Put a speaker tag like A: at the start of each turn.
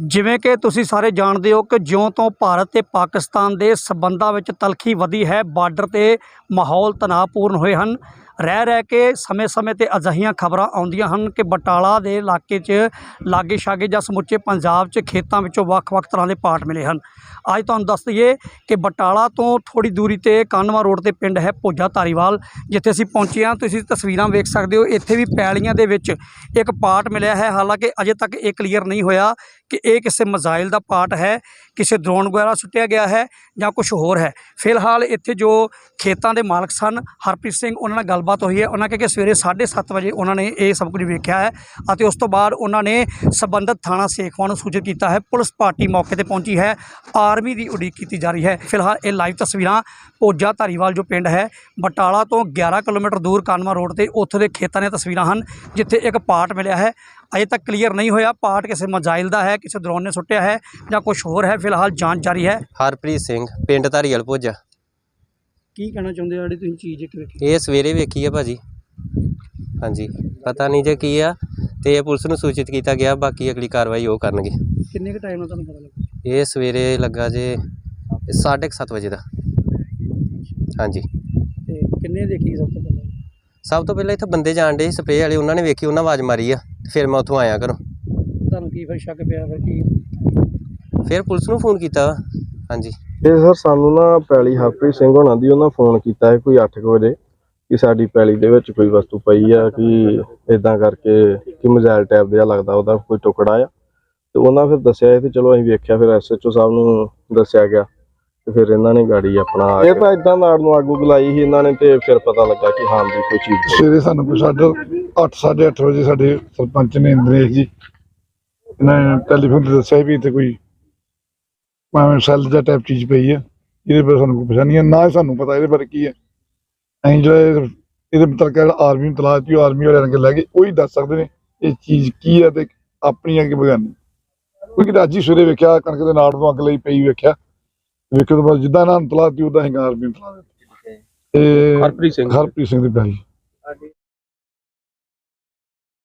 A: ਜਿਵੇਂ ਕਿ ਤੁਸੀਂ ਸਾਰੇ ਜਾਣਦੇ ਹੋ ਕਿ ਜਿਉਂ ਤੋਂ ਭਾਰਤ ਤੇ ਪਾਕਿਸਤਾਨ ਦੇ ਸਬੰਧਾਂ ਵਿੱਚ ਤਲਖੀ ਵਧੀ ਹੈ, ਬਾਰਡਰ ਤੇ ਮਾਹੌਲ ਤਣਾਅਪੂਰਨ ਹੋਏ ਹਨ। ਰਹਿ ਰਹਿ ਕੇ ਸਮੇਂ-ਸਮੇਂ ਤੇ ਅਜਿਹੀਆਂ ਖਬਰਾਂ ਆਉਂਦੀਆਂ ਹਨ ਕਿ ਬਟਾਲਾ ਦੇ ਇਲਾਕੇ 'ਚ ਲਾਗੇ ਛਾਗੇ ਜਾਂ ਸਮੁੱਚੇ ਪੰਜਾਬ 'ਚ ਖੇਤਾਂ ਵਿੱਚੋਂ ਵੱਖ-ਵੱਖ ਤਰ੍ਹਾਂ ਦੇ ਪਾਰਟ ਮਿਲੇ ਹਨ। ਅੱਜ ਤੁਹਾਨੂੰ ਦੱਸ ਦਈਏ ਕਿ ਬਟਾਲਾ ਤੋਂ ਥੋੜੀ ਦੂਰੀ ਤੇ ਕਾਨਵਾ ਰੋਡ ਤੇ ਪਿੰਡ ਹੈ ਭੋਜਾ ਧਾਰੀਵਾਲ, ਜਿੱਥੇ ਅਸੀਂ ਪਹੁੰਚੇ ਹਾਂ। ਤੁਸੀਂ ਤਸਵੀਰਾਂ ਵੇਖ ਸਕਦੇ ਹੋ, ਇੱਥੇ ਵੀ ਪੈਲੀਆਂ ਦੇ ਵਿੱਚ ਇੱਕ ਪਾਰਟ ਮਿਲਿਆ ਹੈ। ਹਾਲਾਂਕਿ ਅਜੇ ਤੱਕ ਇਹ ਕਲੀਅਰ ਨਹੀਂ ਹੋਇਆ ਕਿ ਇਹ ਕਿਸੇ ਮਜ਼ਾਈਲ ਦਾ ਪਾਰਟ ਹੈ, ਕਿਸੇ ਡਰੋਨ ਵਗੈਰਾ ਸੁੱਟਿਆ ਗਿਆ ਹੈ ਜਾਂ ਕੁਝ ਹੋਰ ਹੈ। ਫਿਲਹਾਲ ਇੱਥੇ ਜੋ ਖੇਤਾਂ ਦੇ ਮਾਲਕ ਸਨ, ਹਰਪ੍ਰੀਤ ਸਿੰਘ, ਉਹਨਾਂ ਨਾਲ ਗੱਲਬਾਤ ਹੋਈ ਹੈ। ਉਹਨਾਂ ਕਿਹਾ ਕਿ ਸਵੇਰੇ 7:30 ਵਜੇ ਉਹਨਾਂ ਨੇ ਇਹ ਸਭ ਕੁਝ ਵੇਖਿਆ ਹੈ ਅਤੇ ਉਸ ਤੋਂ ਬਾਅਦ ਉਹਨਾਂ ਨੇ ਸੰਬੰਧਿਤ ਥਾਣਾ ਸੇਖਵਾਂ ਨੂੰ ਸੂਚਿਤ ਕੀਤਾ ਹੈ। ਪੁਲਿਸ ਪਾਰਟੀ ਮੌਕੇ ਤੇ ਪਹੁੰਚੀ ਹੈ। ਆਰਮੀ ਦੀ ਉਡੀਕ ਕੀਤੀ ਜਾ ਰਹੀ ਹੈ। ਫਿਲਹਾਲ ਇਹ ਲਾਈਵ ਤਸਵੀਰਾਂ ਭੋਜਾ ਧਾਰੀਵਾਲ ਜੋ ਪਿੰਡ ਹੈ, ਬਟਾਲਾ ਤੋਂ 11 ਕਿਲੋਮੀਟਰ ਦੂਰ ਕਾਨਵਾ ਰੋਡ ਤੇ ਉੱਥੋਂ ਦੇ ਖੇਤਾਂ ਦੀਆਂ ਤਸਵੀਰਾਂ ਹਨ, ਜਿੱਥੇ ਇੱਕ ਪਾਰਟ ਮਿਲਿਆ ਹੈ। ਅਜੇ ਤੱਕ ਕਲੀਅਰ ਨਹੀਂ ਹੋਇਆ। ਪਾਰਟ ਕਿਸੇ ਮਜ਼ਾਈਲ ਦਾ ਹੈ, ਕਿਸੇ ਡਰੋਨ ਨੇ ਸੁੱਟਿਆ ਹੈ ਜਾਂ ਕੁਝ ਹੋਰ ਹੈ। ਫਿਲਹਾਲ ਜਾਂਚ ਜਾਰੀ ਹੈ।
B: ਹਰਪ੍ਰੀਤ ਸਿੰਘ, ਪਿੰਡ ਧਾਰੀਵਾਲ, ਭੋਜਾ।
A: ਕੀ ਕਹਿਣਾ ਚਾਹੁੰਦੇ ਹੋ? ਜਿਹੜੀ ਤੁਸੀਂ ਚੀਜ਼ ਇੱਕ ਵੇਖੀ।
B: ਇਹ ਸਵੇਰੇ ਵੇਖੀ ਆ ਭਾਜੀ। ਹਾਂਜੀ। ਪਤਾ ਨਹੀਂ ਜੇ ਕੀ ਆ ਤੇ ਇਹ ਪੁਲਿਸ ਨੂੰ ਸੂਚਿਤ ਕੀਤਾ ਗਿਆ ਬਾਕੀ ਅਗਲੀ ਕਾਰਵਾਈ ਉਹ ਕਰਨਗੇ।
A: ਕਿੰਨੇ ਕੁ ਟਾਈਮ ਨਾਲ ਤੁਹਾਨੂੰ ਪਤਾ ਲੱਗਾ
B: ਇਹ ਸਵੇਰੇ ਲੱਗਾ ਜੇ 7:30 ਵਜੇ ਦਾ। ਹਾਂਜੀ।
A: ਤੇ ਕਿੰਨੇ ਦੇਖੀ ਸਭ ਤੋਂ ਪਹਿਲਾਂ?
B: ਸਭ ਤੋਂ ਪਹਿਲਾਂ ਇੱਥੇ ਬੰਦੇ ਜਾਣ ਡੇ ਸਪਰੇਅ ਵਾਲੇ ਉਹਨਾਂ ਨੇ ਵੇਖੀ ਉਹਨਾਂ ਆਵਾਜ਼ ਮਾਰੀ ਆ ਫਿਰ ਮੈਂ ਉੱਥੋਂ ਆਇਆ ਘਰੋਂ।
A: ਤੁਹਾਨੂੰ ਕੀ ਫਿਰ ਸ਼ੱਕ ਪਿਆ ਫਿਰ ਕੀ?
B: ਫਿਰ ਪੁਲਿਸ ਨੂੰ ਫੋਨ ਕੀਤਾ। ਹਾਂਜੀ।
C: ਇਹ ਸਰ ਸਾਨੂੰ ਨਾ ਪੈਲੀ ਹਰਪ੍ਰੀਤ ਸਿੰਘ ਹੋਣਾ ਦੀ ਉਹਨਾਂ ਫੋਨ ਕੀਤਾ ਹੈ ਕੋਈ 8 ਵਜੇ ਕਿ ਸਾਡੀ ਪੈਲੀ ਦੇ ਵਿੱਚ ਕੋਈ ਵਸਤੂ ਪਈ ਆ ਕਿ ਇਦਾਂ ਕਰਕੇ ਕਿ ਮਜ਼ਾਇਲ ਟੈਪ ਜਿਹਾ ਲੱਗਦਾ ਉਹਦਾ ਕੋਈ ਟੁਕੜਾ ਆ ਤੇ ਉਹਨਾਂ ਫਿਰ ਦੱਸਿਆ ਇਹ ਤੇ ਚਲੋ ਅਸੀਂ ਵੇਖਿਆ ਫਿਰ ਐਸਐਚਓ ਸਾਹਿਬ ਨੂੰ ਦੱਸਿਆ ਗਿਆ ਤੇ ਫਿਰ ਇਹਨਾਂ ਨੇ ਗਾੜੀ ਆਪਣਾ ਇਹ ਤਾਂ ਇਦਾਂ ਨਾੜ ਨੂੰ ਆਗੂ ਬੁਲਾਈ ਸੀ ਇਹਨਾਂ ਨੇ ਤੇ ਫਿਰ ਪਤਾ ਲੱਗਾ ਕਿ ਹਾਂ ਵੀ ਕੋਈ ਚੀਜ਼।
D: ਸਵੇਰੇ ਸਾਨੂੰ ਕੋਈ ਸਾਢੇ ਅੱਠ ਸਾਢੇ ਅੱਠ ਵਜੇ ਸਾਡੇ ਸਰਪੰਚ ਨੇ ਇੰਦਰੇਸ਼ ਜੀ ਇਹਨਾਂ ਨੇ ਟੈਲੀਫੋਨ ਤੇ ਦੱਸਿਆ ਵੀ ਇੱਥੇ ਕੋਈ ਭਾਵੇਂ ਸੈੱਲ ਜਾਂ ਟਾਈਪ ਚੀਜ਼ ਪਈ ਹੈ ਇਹਦੇ ਬਾਰੇ ਸਾਨੂੰ ਕੋਈ ਪਤਾ ਨਹੀਂ ਹੈ ਨਾ ਹੀ ਸਾਨੂੰ ਪਤਾ ਇਹਦੇ ਬਾਰੇ ਕੀ ਹੈ ਅਸੀਂ ਜਿਹੜਾ ਇਹ- ਇਹਦੇ ਮੁਤਲਕ ਜਿਹੜਾ ਆਰਮੀ ਨੂੰ ਤਲਾਸ਼ ਦੀ ਆਰਮੀ ਵਾਲਿਆਂ ਨੇ ਲੈ ਗਏ ਉਹੀ ਦੱਸ ਸਕਦੇ ਨੇ ਇਹ ਚੀਜ਼ ਕੀ ਹੈ ਤੇ ਆਪਣੀ ਕਿ ਬਗਾਨੀ। ਕਿਉਂਕਿ ਹੀ ਸਵੇਰੇ ਵੇਖਿਆ ਕਣਕ ਦੇ ਨਾੜ ਨੂੰ ਅੱਗ ਲਈ ਪਈ ਵੇਖਿਆ ਵੇਖਣ ਤੋਂ ਬਾਅਦ ਜਿੱਦਾਂ ਇਹਨਾਂ ਨੂੰ ਤਲਾਸ਼ ਦੀ ਉਦਾਂ ਹੀ ਆਰਮੀ ਨੂੰ ਤਲਾਸ਼ ਦਿੱਤੀ। ਤੇ
C: ਹਰਪ੍ਰੀਤ ਸਿੰਘ
D: ਹਰਪ੍ਰੀਤ ਸਿੰਘ ਦੀ ਪੈਲੀ